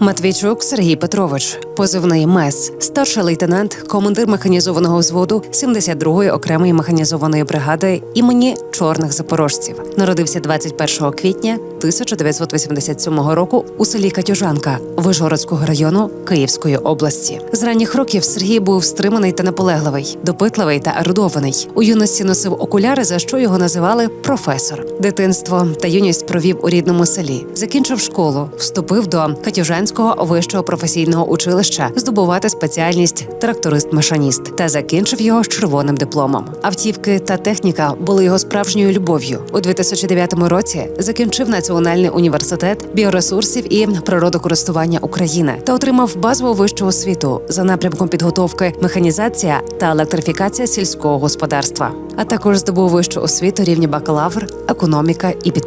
Матвійчук Сергій Петрович, позивний МЕС, старший лейтенант, командир механізованого взводу 72-ї окремої механізованої бригади імені чорних запорожців. Народився 21 квітня 1987 року у селі Катюжанка Вишгородського району Київської області. З ранніх років Сергій був стриманий та наполегливий, допитливий та ерудований. У юності носив окуляри, за що його називали професор. Дитинство та юність провів у рідному селі. Закінчив школу, вступив до Катюжанського вищого професійного училища здобувати спеціальність тракторист-машиніст та закінчив його з червоним дипломом. Автівки та техніка були його справжньою любов'ю. У 2009 році закінчив Національний університет біоресурсів і природокористування України та отримав базову вищу освіту за напрямком підготовки механізація та електрифікація сільського господарства, а також здобув вищу освіту рівня бакалавр, економіка і підприємство.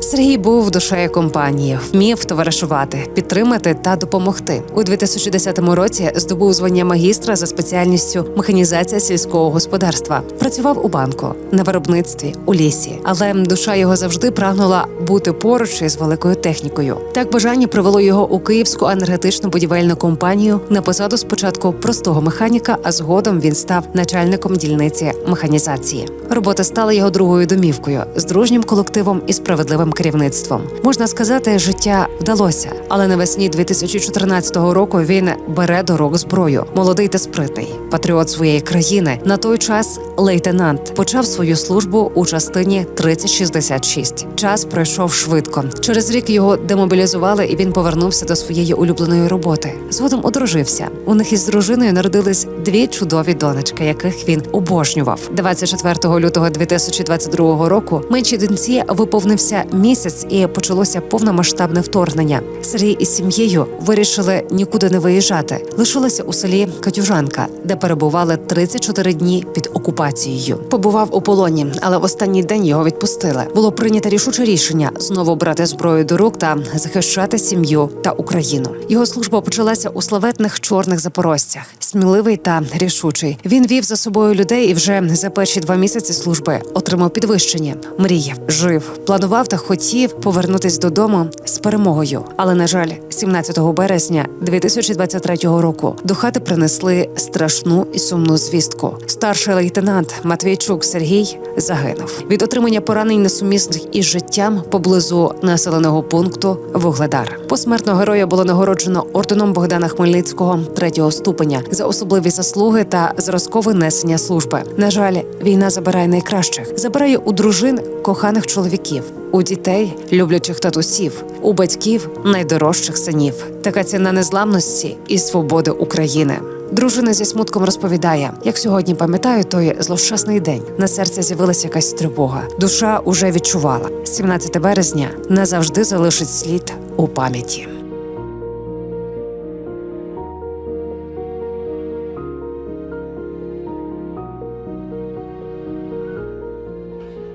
Сергій був душею компанії, вмів товаришувати, підтримати та допомогти. У 2010 році здобув звання магістра за спеціальністю механізація сільського господарства. Працював у банку на виробництві у лісі, але душа його завжди прагнула бути поруч із великою технікою. Так бажання привело його у київську енергетичну будівельну компанію на посаду спочатку простого механіка, а згодом він став начальником дільниці механізації. Робота стала його другою домівкою з дружнім колективом і справедливим керівництвом. Можна сказати, життя вдалося, але навесні 2014 року він бере до рук зброю. Молодий та спритний, патріот своєї країни. На той час лейтенант почав свою службу у частині 3066. Час пройшов швидко. Через рік його демобілізували, і він повернувся до своєї улюбленої роботи. Згодом одружився. У них із дружиною народились дві чудові донечки, яких він обожнював. 24 лютого 2022 року меншій доньці виповнився місяць і почалося повномасштабне вторгнення. Сергій із сім'єю вирішили нікуди не виїжджати. Лишилися у селі Катюжанка, де перебували 34 дні під окупацією. Побував у полоні, але в останній день його відпустили. Було прийнято рішуче рішення знову брати зброю до рук та захищати сім'ю та Україну. Його служба почалася у славетних чорних запорожцях. Сміливий та рішучий. Він вів за собою людей і вже за перші два місяці служби отримав підвищення. Мріяв, жив, планував та хотів повернутись додому з перемогою. Але на жаль, 17 березня 2023 року до хати принесли страшну і сумну звістку. Старший лейтенант Матвійчук Сергій загинув від отримання поранень несумісних із життям поблизу населеного пункту Вугледар. Посмертно героя було нагороджено орденом Богдана Хмельницького третього ступеня за особливі заслуги та зразкове несення служби. На жаль, війна забирає найкращих, забирає у дружин коханих чоловіків. У дітей люблячих татусів, у батьків найдорожчих синів. Така ціна незламності і свободи України. Дружина зі смутком розповідає: як сьогодні пам'ятаю той злощасний день. На серці з'явилася якась тривога. Душа уже відчувала. 17 березня назавжди залишить слід у пам'яті.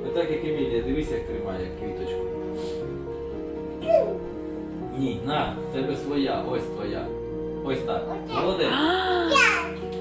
Не так, як Емілія, дивись, як тримає квіточку. Ні, на, в тебе своя, ось твоя. Ось так. Молодець.